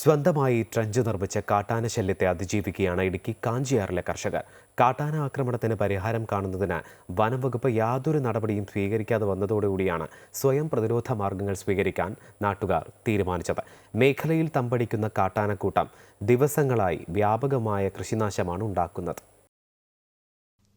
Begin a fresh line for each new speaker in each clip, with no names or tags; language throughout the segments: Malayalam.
സ്വന്തമായി ട്രഞ്ച് നിർമ്മിച്ച കാട്ടാന ശല്യത്തെ അതിജീവിക്കുകയാണ് ഇടുക്കി കാഞ്ചിയാറിലെ കർഷകർ. കാട്ടാന ആക്രമണത്തിന് പരിഹാരം കാണുന്നതിന് വനം വകുപ്പ് യാതൊരു നടപടിയും സ്വീകരിക്കാതെ വന്നതോടുകൂടിയാണ് സ്വയം പ്രതിരോധ മാർഗങ്ങൾ സ്വീകരിക്കാൻ നാട്ടുകാർ തീരുമാനിച്ചത്. മേഖലയിൽ തമ്പടിക്കുന്ന കാട്ടാനക്കൂട്ടം ദിവസങ്ങളായി വ്യാപകമായ കൃഷിനാശമാണ് ഉണ്ടാക്കുന്നത്.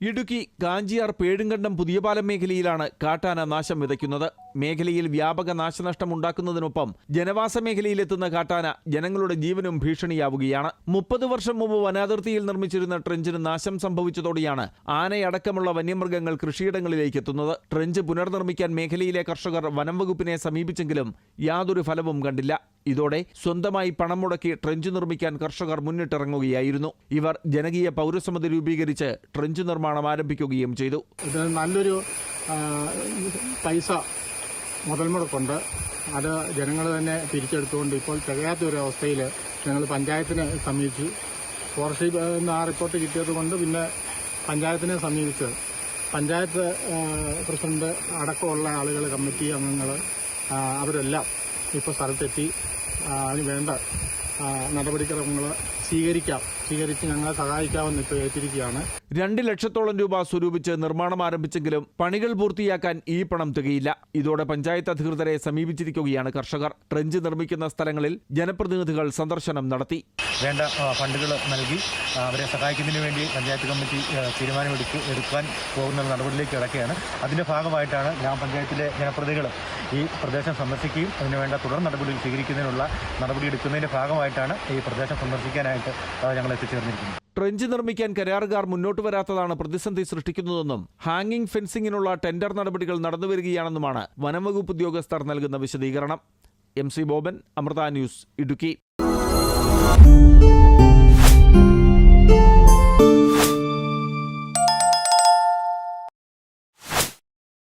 ഇടുക്കി കാഞ്ചിയാർ പേടുങ്കണ്ടം പുതിയപാലം മേഖലയിലാണ് കാട്ടാന നാശം വിതയ്ക്കുന്നത്. മേഖലയിൽ വ്യാപക നാശനഷ്ടം ഉണ്ടാക്കുന്നതിനൊപ്പം ജനവാസ മേഖലയിലെത്തുന്ന കാട്ടാന ജനങ്ങളുടെ ജീവനും ഭീഷണിയാവുകയാണ്. മുപ്പത് വർഷം മുമ്പ് വനാതിർത്തിയിൽ നിർമ്മിച്ചിരുന്ന ട്രെഞ്ചിന് നാശം സംഭവിച്ചതോടെയാണ് ആനയടക്കമുള്ള വന്യമൃഗങ്ങൾ കൃഷിയിടങ്ങളിലേക്ക് എത്തുന്നത്. ട്രെഞ്ച് പുനർനിർമ്മിക്കാൻ മേഖലയിലെ കർഷകർ വനം വകുപ്പിനെ സമീപിച്ചെങ്കിലും യാതൊരു ഫലവും കണ്ടില്ല. ഇതോടെ സ്വന്തമായി പണം മുടക്കി ട്രെഞ്ച് നിർമ്മിക്കാൻ കർഷകർ മുന്നിട്ടിറങ്ങുകയായിരുന്നു. ഇവർ ജനകീയ പൗരസമിതി രൂപീകരിച്ച് ട്രെഞ്ച് നിർമ്മാണം ആരംഭിക്കുകയും ചെയ്തു.
ഇത് നല്ലൊരു പൈസ മുതൽ മുടക്കുണ്ട് അത് ജനങ്ങൾ തന്നെ തിരിച്ചെടുത്തുകൊണ്ട് ഇപ്പോൾ തികയാത്ത ഒരു അവസ്ഥയിൽ ഞങ്ങൾ പഞ്ചായത്തിനെ സമീപിച്ചു. ഫോറസ്റ്റിൽ നിന്ന് ആ റിപ്പോർട്ട് കിട്ടിയത് കൊണ്ട് പിന്നെ പഞ്ചായത്തിനെ സമീപിച്ച് പഞ്ചായത്ത് പ്രസിഡന്റ് അടക്കമുള്ള ആളുകൾ കമ്മിറ്റി അംഗങ്ങൾ അവരെല്ലാം ഇപ്പോൾ സ്ഥലത്തെത്തി അതിന് വേണ്ട നടപടിക്രമങ്ങൾ സ്വീകരിക്കാം സ്വീകരിച്ച് ഞങ്ങളെ സഹായിക്കാമെന്ന് ഇപ്പോൾ ഏറ്റിരിക്കുകയാണ്.
രണ്ട് ലക്ഷത്തോളം രൂപ സ്വരൂപിച്ച് നിർമ്മാണം ആരംഭിച്ചെങ്കിലും പണികൾ പൂർത്തിയാക്കാൻ ഈ പണം തികയില്ല. ഇതോടെ പഞ്ചായത്ത് അധികൃതരെ സമീപിച്ചിരിക്കുകയാണ് കർഷകർ. ട്രഞ്ച് നിർമ്മിക്കുന്ന സ്ഥലങ്ങളിൽ ജനപ്രതിനിധികൾ സന്ദർശനം നടത്തി.
വേണ്ട ഫണ്ടുകൾ നൽകി അവരെ സഹായിക്കുന്നതിന് വേണ്ടി പഞ്ചായത്ത് കമ്മിറ്റി തീരുമാനമെടുക്കാൻ എടുക്കാൻ പോകുന്ന നടപടിയിലേക്ക് കിടക്കുകയാണ്. അതിന്റെ ഭാഗമായിട്ടാണ് ഗ്രാമപഞ്ചായത്തിലെ ജനപ്രതിനിധികൾ ഈ പ്രദേശം സന്ദർശിക്കുകയും അതിനുവേണ്ട തുടർ നടപടികൾ സ്വീകരിക്കുന്നതിനുള്ള നടപടിയെടുക്കുന്നതിന്റെ ഭാഗമായിട്ടാണ് ഈ പ്രദേശം സന്ദർശിക്കാനായിട്ട് ഞങ്ങൾ എത്തിച്ചേർന്നിരിക്കുന്നത്.
ട്രെഞ്ച് നിർമ്മിക്കാൻ കരാറുകാർ മുന്നോട്ട് വരാത്തതാണ് പ്രതിസന്ധി സൃഷ്ടിക്കുന്നതെന്നും ഹാങ്ങിംഗ് ഫെൻസിംഗിനുള്ള ടെൻഡർ നടപടികൾ നടന്നുവരികയാണെന്നുമാണ് വനംവകുപ്പ് ഉദ്യോഗസ്ഥർ നൽകുന്ന വിശദീകരണം. M C Boban Amrita news Idukki.